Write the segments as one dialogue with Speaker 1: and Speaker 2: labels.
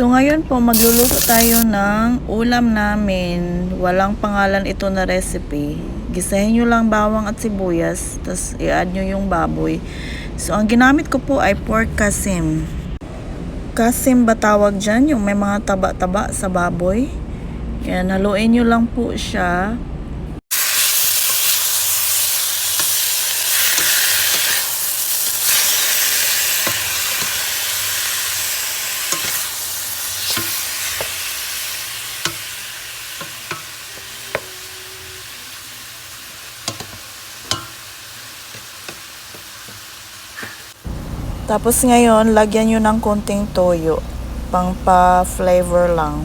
Speaker 1: So ngayon po magluluto tayo ng ulam namin. Walang pangalan ito na recipe. Gisahin nyo lang bawang at sibuyas, tapos i-add nyo yung baboy. So ang ginamit ko po ay pork kasim. Kasim ba tawag dyan? Yung may mga taba-taba sa baboy. Yan, haluin nyo lang po siya. Tapos ngayon, lagyan nyo ng konting toyo. Pang pa-flavor lang.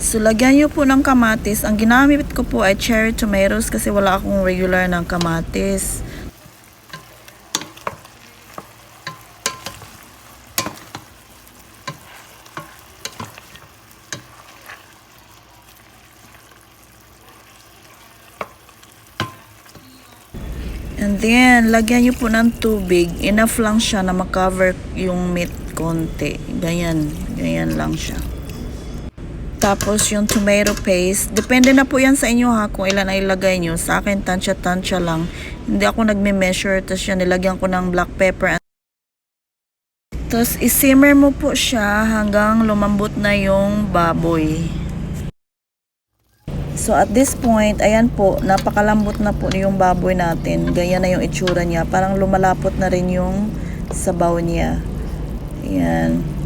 Speaker 1: So, lagyan nyo po ng kamatis. Ang ginamit ko po ay cherry tomatoes kasi wala akong regular ng kamatis. And then, lagyan nyo po ng tubig. Enough lang siya na makover yung meat konti. Ganyan. Ganyan lang siya. Tapos yung tomato paste, depende na po yan sa inyo ha kung ilan ay ilagay nyo. Sa akin, tansya-tansya lang. Hindi ako nagme-measure. Tapos yan, nilagyan ko ng black pepper. Tapos isimmer mo po siya hanggang lumambot na yung baboy. So at this point, ayan po, napakalambot na po yung baboy natin. Ganyan na yung itsura niya. Parang lumalapot na rin yung sabaw niya. Ayan.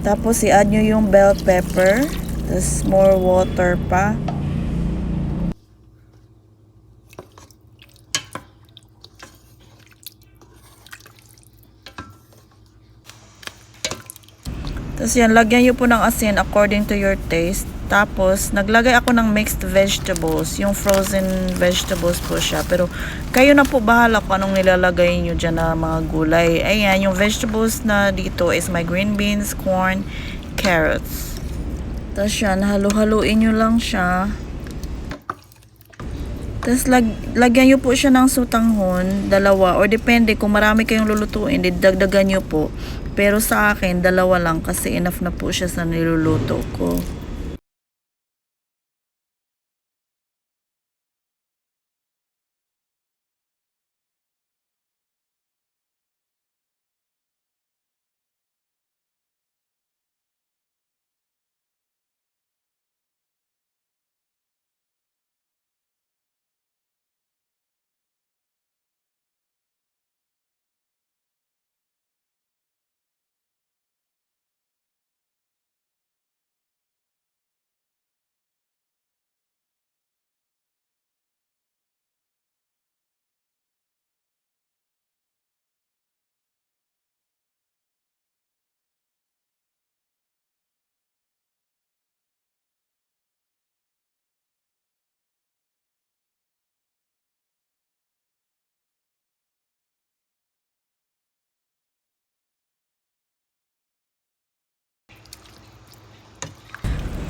Speaker 1: Tapos i-add nyo yung bell pepper. Tapos more water pa. Tapos yan, lagyan nyo po ng asin according to your taste. Tapos, naglagay ako ng mixed vegetables. Yung frozen vegetables po siya. Pero, kayo na po bahala kung anong nilalagay nyo dyan na mga gulay. Ayan, yung vegetables na dito is my green beans, corn, carrots. Tapos yan, halu-haluin nyo lang siya. Tapos lag, lagyan nyo po siya ng sutanghon, dalawa, or depende kung marami kayong lulutuin, dagdagan nyo po. Pero sa akin, dalawa lang kasi enough na po siya sa niluluto ko.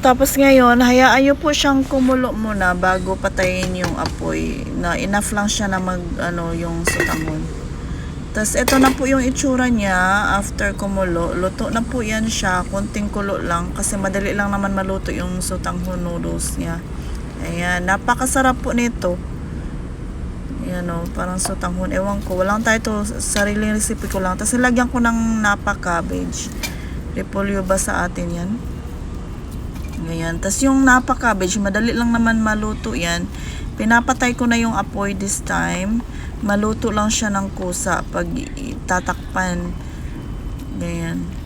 Speaker 1: Tapos ngayon, hayaan nyo po siyang kumulo muna bago patayin yung apoy. Na enough lang siya na mag, ano, yung sutangon. Tapos ito na po yung itsura niya after kumulo. Luto na po yan siya. Kunting kulo lang kasi madali lang naman maluto yung sutanghon noodles niya. Ayan, napakasarap po nito. Ayan o, parang sutanghon. Ewan ko, walang tayo to. Sariling recipe ko lang. Tapos nilagyan ko ng napa cabbage. Repolyo ba sa atin yan? Ganyan. Tapos yung napa cabbage, madali lang naman maluto yan. Pinapatay ko na yung apoy this time. Maluto lang siya ng kusa pag tatakpan. Ganyan.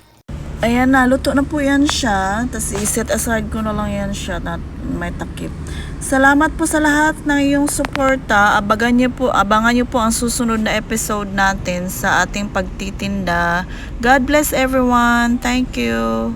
Speaker 1: Ayan na, luto na po yan siya. Tapos i-set aside ko na lang yan siya na may takip. Salamat po sa lahat ng iyong suporta. Abangan niyo po, abangan niyo po ang susunod na episode natin sa ating pagtitinda. God bless everyone. Thank you.